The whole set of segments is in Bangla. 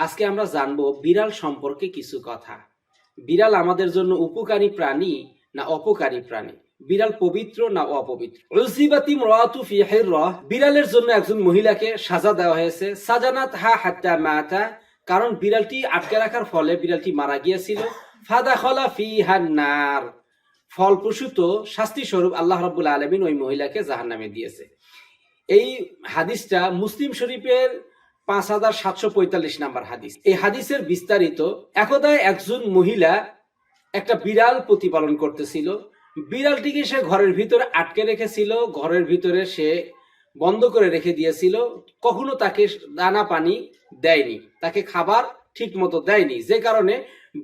আজকে আমরা জানব বিড়াল সম্পর্কে কিছু কথা। বিড়াল আমাদের জন্য উপকারী প্রাণী না অপকারী প্রাণী? বিড়াল পবিত্র না অপবিত্র? উলসিবাতি মরাতু ফি হিররা। বিড়ালের জন্য একজন মহিলাকে সাজা দেওয়া হয়েছে। সাজানাত হা হাত্তা মাতা। কারণ বিড়ালটি আটকে রাখার ফলে বিড়ালটি মারা গিয়েছিল। ফাদা খলা ফি হান্নার ফলপ্রসূত শাস্তি স্বরূপ আল্লাহ রাব্বুল আলমিন ওই মহিলাকে জাহান্নামে দিয়েছে। এই হাদিসটা মুসলিম শরীফের পাঁচ হাজার সাতশো পঁয়তাল্লিশ নাম্বার হাদিস। এই হাদিসের বিস্তারিত একদা একজন মহিলা একটা বিড়াল প্রতিপালন করতেছিল। বিড়ালটিকে সে ঘরের ভিতরে আটকে রেখেছিল, ঘরের ভিতরে সে বন্ধ করে রেখে দিয়েছিল। কখনো তাকে দানা পানি দেয়নি, তাকে খাবার ঠিক মতো দেয়নি। যে কারণে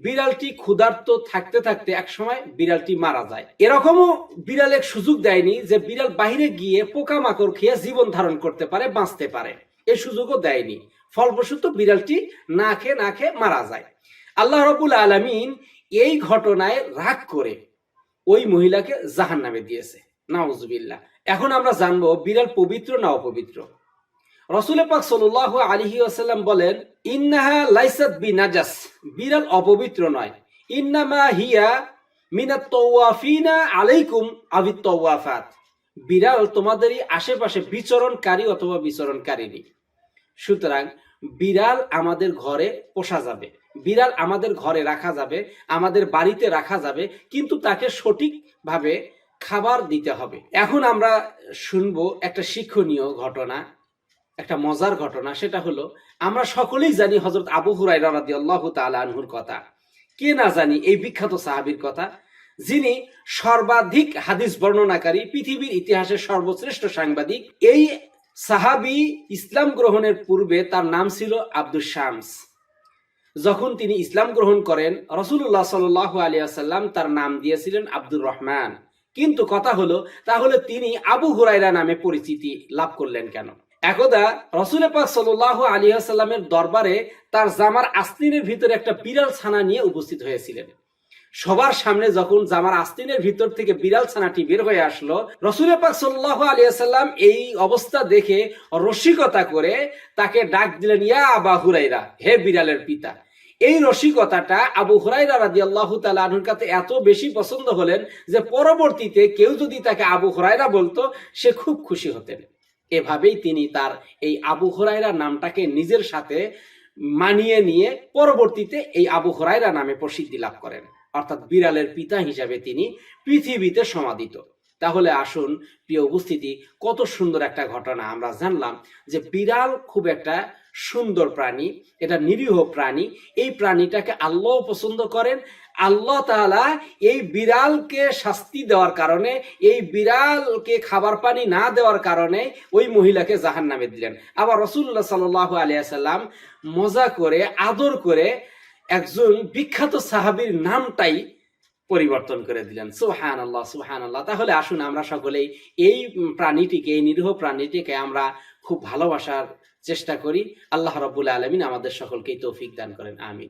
বিড়ালটি ক্ষুধার্ত থাকতে থাকতে একসময় বিড়ালটি মারা যায়। এরকমও বিড়াল এক সুযোগ দেয়নি যে বিড়াল বাইরে গিয়ে পোকামাকড় খেয়ে জীবন ধারণ করতে পারে, বাঁচতে পারে। এই সুযোগও দেয়নি। ফলপ্রসূত বিড়ালটি না খেয়ে না খেয়ে মারা যায়। আল্লাহ রবুল আলমিন এই ঘটনায় রাগ করে ওই মহিলাকে জাহান নামে দিয়েছে। নাউজুবিল্লাহ। এখন আমরা জানব বিড়াল পবিত্র না অপবিত্র? রসুল পাক সাল্লাহ আলহি আসাল্লাম বলেন, ইন্নাহা লাইসাত বি নাজাস বিড়াল অপবিত্র নয়। ইন্নামা হিয়া মিনা তওয়াফিনা আলাইকুম আবি তওয়াফাত বিড়াল তোমাদেরই আশেপাশে বিচরণকারী অথবা বিচরণকারিনী সুতরাং বিড়াল আমাদের ঘরে পোষা যাবে, বিড়াল আমাদের ঘরে রাখা যাবে, আমাদের বাড়িতে রাখা যাবে, কিন্তু তাকে সঠিকভাবে খাবার দিতে হবে। এখন আমরা শুনব একটা শিক্ষণীয় ঘটনা, একটা মজার ঘটনা, সেটা হলো, আমরা সকলেই জানি হজরত আবু হুরাই রাদি আল্লাহ আনহুর কথা। কে না জানি এই বিখ্যাত সাহাবির কথা যিনি সর্বাধিক হাদিস বর্ণনাকারী, পৃথিবীর ইতিহাসের সর্বশ্রেষ্ঠ সাংবাদিক, এই সাহাবি ইসলাম গ্রহণের পূর্বে তার নাম ছিল আব্দুল শামস। যখন তিনি ইসলাম গ্রহণ করেন রসুল্লাহ সাল আলিয়াল্লাম তার নাম দিয়েছিলেন আব্দুর রহমান। কিন্তু কথা হলো, তাহলে তিনি আবু হুরাইরা নামে পরিচিতি লাভ করলেন কেন? একদা রসুল পাক সাল্লাহ আলিয়াল্লামের দরবারে তার জামার আস্তিনের ভিতরে একটা বিড়াল ছানা নিয়ে উপস্থিত হয়েছিলেন। সবার সামনে যখন জামার আস্তিনের ভিতর থেকে বিড়াল ছানাটি বের হয়ে আসলো, রসুল পাক সাল্লাহ আলিয়াল্লাম এই অবস্থা দেখে রসিকতা করে তাকে ডাক দিলেন, ইয়া আবা হুরাইরা, হে বিড়ালের পিতা। এই রসিকতাটা আবু হুরাইরা রাদি আল্লাহ তালুর কাছে এত বেশি পছন্দ হলেন যে পরবর্তীতে কেউ যদি তাকে আবু হুরাইরা বলতো, সে খুব খুশি হতেন। এভাবেই তিনি তার এই আবু হুরাইরা নামটাকে নিজের সাথে মানিয়ে নিয়ে পরবর্তীতে এই আবু হুরাইরা নামে প্রসিদ্ধি লাভ করেন। অর্থাৎ বিড়ালের পিতা হিসাবে তিনি পৃথিবীতে সমাদিত। তাহলে আসুন, প্রিয় উপস্থিতি, কত সুন্দর একটা ঘটনা। আমরা জানলাম যে বিড়াল খুব একটা সুন্দর প্রাণী, এটা নিরীহ প্রাণী। এই প্রাণীটাকে আল্লাহ পছন্দ করেন। আল্লাহ তাআলা এই বিড়ালকে শাস্তি দেওয়ার কারণে, এই বিড়ালকে খাবার পানি না দেওয়ার কারণে ওই মহিলাকে জাহান নামে দিলেন। আবার রসুল্লাহ সাল আলিয়াল্লাম মজা করে, আদর করে একজন বিখ্যাত সাহাবির নামটাই পরিবর্তন করে দিলেন। সুহান আল্লাহ সুহান আল্লাহ তাহলে আসুন আমরা সকলেই এই প্রাণীটিকে, এই নিরীহ প্রাণীটিকে আমরা খুব ভালোবাসার চেষ্টা করি। আল্লাহ রবুল্লা আলমিন আমাদের সকলকেই তৌফিক দান করেন, আমিন।